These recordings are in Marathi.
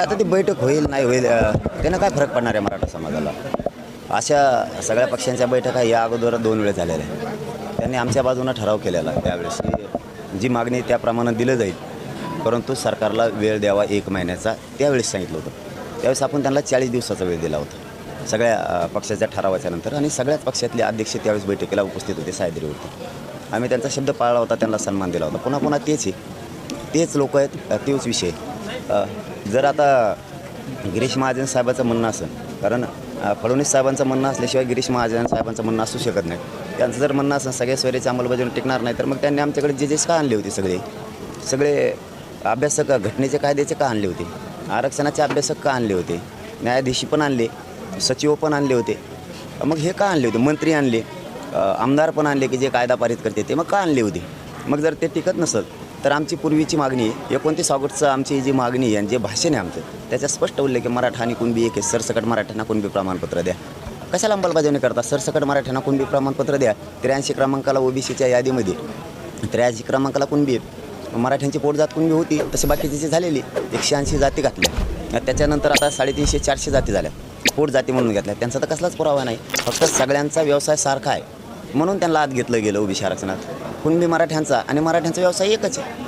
आता ती बैठक होईल नाही होईल त्यानं काय फरक पडणार आहे मराठा समाजाला? अशा सगळ्या पक्षांच्या बैठका या अगोदर दोन वेळ झालेल्या आहेत. त्यांनी आमच्या बाजूनं ठराव केलेला त्यावेळेस जी मागणी त्याप्रमाणे दिलं जाईल परंतु सरकारला वेळ द्यावा एक महिन्याचा त्यावेळेस सांगितलं होतं. त्यावेळेस आपण त्यांना चाळीस दिवसाचा वेळ दिला होता. सगळ्या पक्षाच्या ठरावाच्या नंतर आणि सगळ्याच पक्षातले अध्यक्ष त्यावेळेस बैठकीला उपस्थित होते सायद्रीवरती आम्ही त्यांचा शब्द पाळला होता त्यांना सन्मान दिला होता. पुन्हा पुन्हा तेच आहे. तेच लोक आहेत तेच विषय जर आता गिरीश महाजन साहेबाचं म्हणणं असेल कारण फडणवीस साहेबांचं म्हणणं असल्याशिवाय गिरीश महाजन साहेबांचं म्हणणं असू शकत नाही. त्यांचं जर म्हणणं असेल सगळ्या सोयरीची अंमलबजावणी टिकणार नाही तर मग त्यांनी आमच्याकडे जे जेस का आणले होते सगळे? सगळे अभ्यासक घटनेचे कायद्याचे का आणले होते? आरक्षणाचे अभ्यासक का आणले होते? न्यायाधीशी पण आणले सचिव पण आणले होते. मग हे का आणले होते? मंत्री आणले आमदार पण आणले की जे कायदा पारित करते ते मग का आणले होते? मग जर ते टिकत नसत तर आमची पूर्वीची मागणी आहे. एकोणतीस ऑगस्टचं आमची जी मागणी आहे आणि जे भाषण आहे आमचं त्याचा स्पष्ट उल्लेख आहे मराठा आणि कुणबी एक आहे. सरसकट मराठ्यांना कुणबी प्रमाणपत्र द्या. कशाला अंमलबजावणी करता? सरसकट मराठ्यांना कुणबी प्रमाणपत्र द्या. त्र्याऐंशी क्रमांकाला ओबीसीच्या यादीमध्ये. त्र्याऐंशी क्रमांकाला कुणबी आहे मराठ्यांची पोटजात कुणबी होती? तसे बाकीची जी झालेली. एकशे ऐंशी जाती घातल्या. त्याच्यानंतर आता साडेतीनशे चारशे जाती झाल्या. पोट जाती म्हणून घेतल्या. त्यांचा तर कसलाच पुरावा नाही. फक्त सगळ्यांचा व्यवसाय सारखा आहे. म्हणून त्यांना आत घेतलं गेलं ओबीसी आरक्षणात. कुणबी मराठ्यांचा आणि मराठ्यांचा व्यवसाय एकच आहे.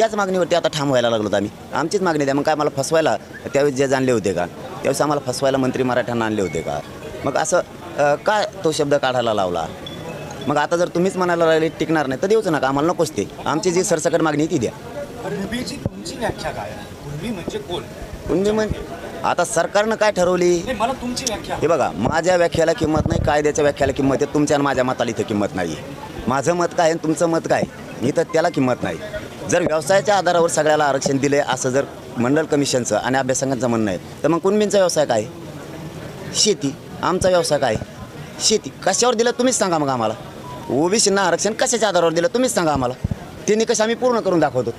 त्याच मागणीवरती आता ठाम व्हायला लागलो आम्ही. आमचीच मागणी द्या मग काय मला फसवायला त्यावेळेस जे जाणले होते का? त्यावेळेस आम्हाला फसवायला मंत्री मराठ्यांना आणले होते का? मग असं काय तो शब्द काढायला लावला? मग आता जर तुम्हीच म्हणायला लागले टिकणार नाही तर देऊच नका. आम्हाला नकोच ते. आमची जी सरसकट मागणी आहे ती द्या. कुणबीची तुमची व्याख्या काय आहे? कुणबी म्हणजे कोण? कुणबी म्हण आता सरकारनं काय ठरवली? नाही मला तुमची व्याख्या हे बघा माझ्या व्याख्याला किंमत नाही कायद्याच्या व्याख्याला किंमत आहे. तुमच्या आणि माझ्या मताला इथं किंमत नाही माझं मत काय आणि तुमचं मत काय? इथं त्याला किंमत नाही. जर व्यवसायाच्या आधारावर सगळ्याला आरक्षण दिले असं जर मंडळ कमिशनचं आणि अभ्यासकांचं म्हणणं आहे तर मग कुणबींचा व्यवसाय काय? शेती. आमचा व्यवसाय काय? शेती. कशावर दिलं तुम्हीच सांगा मग आम्हाला. ओबीसींना आरक्षण कशाच्या आधारावर दिलं तुम्हीच सांगा आम्हाला. ते निकष आम्ही पूर्ण करून दाखवतो?